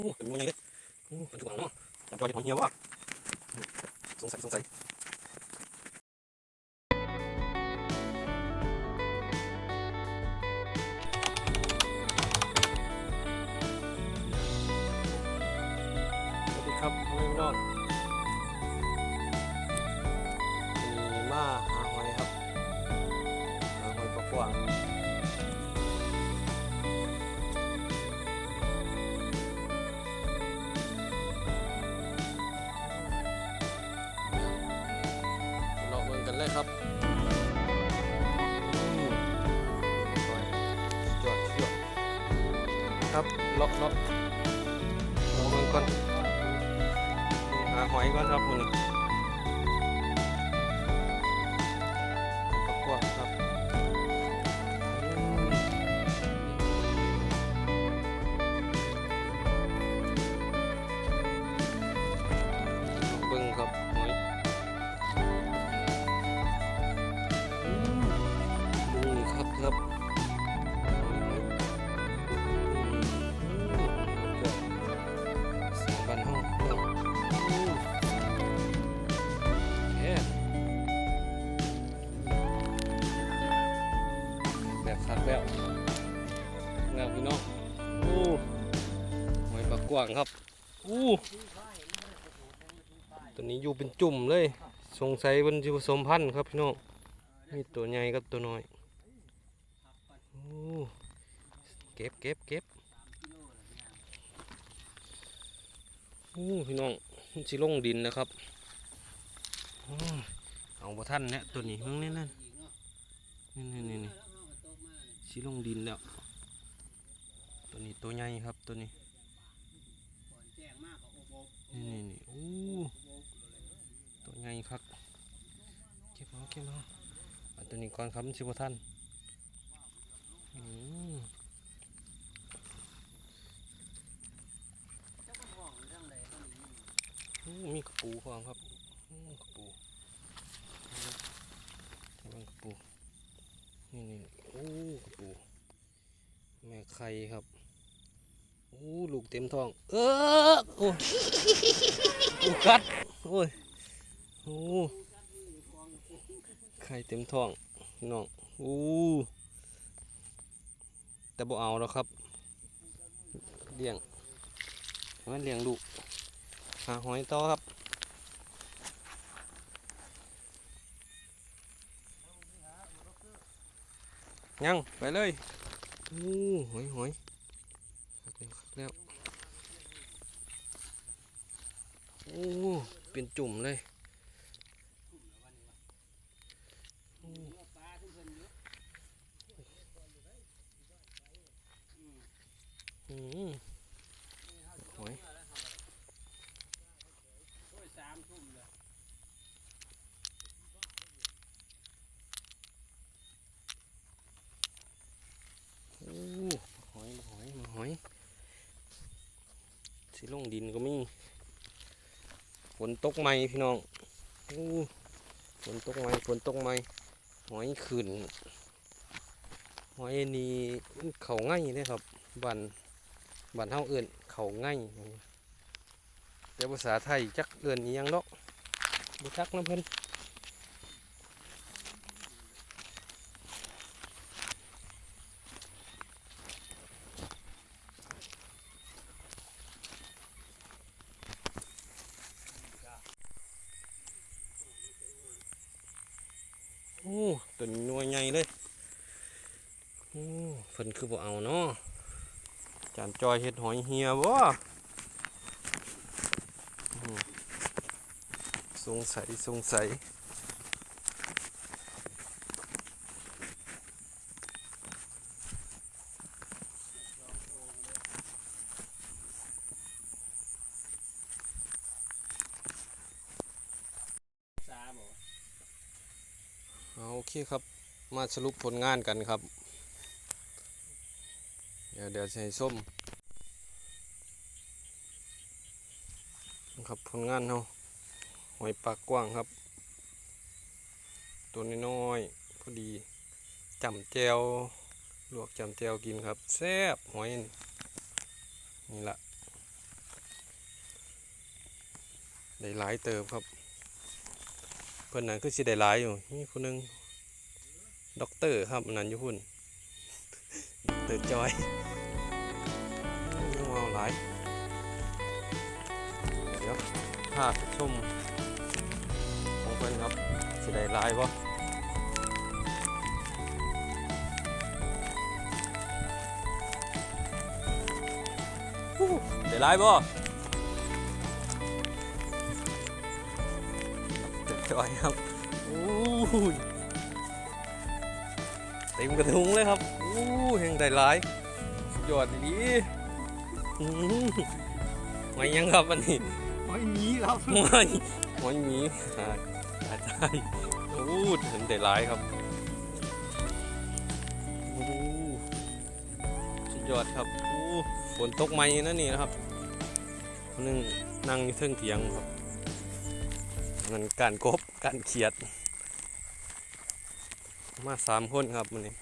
โอ้เป็นยังไงเลยโอ้เป็นถุงเนาะจับจอยเห็ดหองเหี่ยววะสงสัยสงสัยสวัสดีครับพ่อแม่พี่น้อง เลยครับอืมไปจอดเชือกครับเลาะเลาะเลาะเมืองก่อนหาหอยก่อนครับมึง ครับสองบันห้องเรื่องอืมโอเคแบบคัดแล้วงามพี่น้องโอ้หอยปลากกว่างครับอู้ตัวนี้อยู่เป็นจุ่มเลย สงสัยมันจะผสมพันธุ์ครับพี่น้องมีตัวใหญ่กับตัวน้อยโอ้ เก็บเก็บเก็บโอ้พี่น้องมันสิลงดินแล้วครับเอาบ่ท่านเนี่ยตัวนี้เพิ่งนี่นั่นนี่นี่นี่นี่สิลงดินแล้ว ตัวนี้ตัวใหญ่ครับตัวนี้นี่นี่นี่โอ้ตัวใหญ่ครับเก็บเอาเก็บเอาตัวนี้ก่อนครับชิบท่านอืมโอ้ มีกระปูฟังครับกระปูนี่กระปูนี่นี่โอ้กระปู แม่ไข่ครับโอ้ลูกเต็มท้อง เออโอ้ยโอ้กัดโอ้ยโอ้ไข่เต็มท้องพี่น้องโอ้แต่บ่เอาแล้วครับเลี้ยงมันเลี้ยงลูก หาหอยต่อครับยังไปเลยโอ้หอยหอยคักแล้วคักแล้วโอ้เป็นจุ่มเลยอืมหอยโอ้หอยหอยหอยสิ ลงดินก็มีฝนตกไหมพี่น้องฝนตกไหมฝนตกไหมหอยขึ้นหอยนี่เขาง่ายเลยครับบันบันเท่าเอื่นเขาง่ายแต่ภาษาไทยจักเอื่นอียังดอกบ่จักน้ำเพิ่น โอ้ตัวนัวยใหญ่เลยโอ้เพิ่นคือบ่เอาเนาะจานจอยเห็ดหอยเฮียบ่สงสัยสงสัยเอาโอเคครับมาสรุปผลงานกันครับ เดี๋ยวเดี๋ยวให้ส้มครับผลงานเราหอยปากกว้างครับ ตัวน้อยๆพอดีจำแจวลวกจำแจวกินครับแซ่บหอยนี่นี่ละได้หลายเติบครับ เพื่อนนั้นคือสิได้หลายอยู่นี่คนนึง ด็อกเตอร์ครับอันนั้นอยู่พุ่นด็อกเตอร์จอยยังเอาหลายเดี๋ยวภาพชมของเพื่อนครับสิได้ลายบ่ฮู้ได้หลายบ่ด็อกเตอร์จอยครับอู้ เต็มกระทุงเลยครับอู้แห่งได้หลายสุดยอดดีอื้อหือไม่ยังครับอันนี้หอยหมีครับไม่ไม่มีหาหาได้โอ้ถึงได้หลายครับโอ้สุดยอดครับโอ้ฝนตกไหมนั่นนี่นะครับคนหนึงนั่งอยู่เทิงเถียงครับนั่นการกบการเขียด มาสามคนครับมันนี้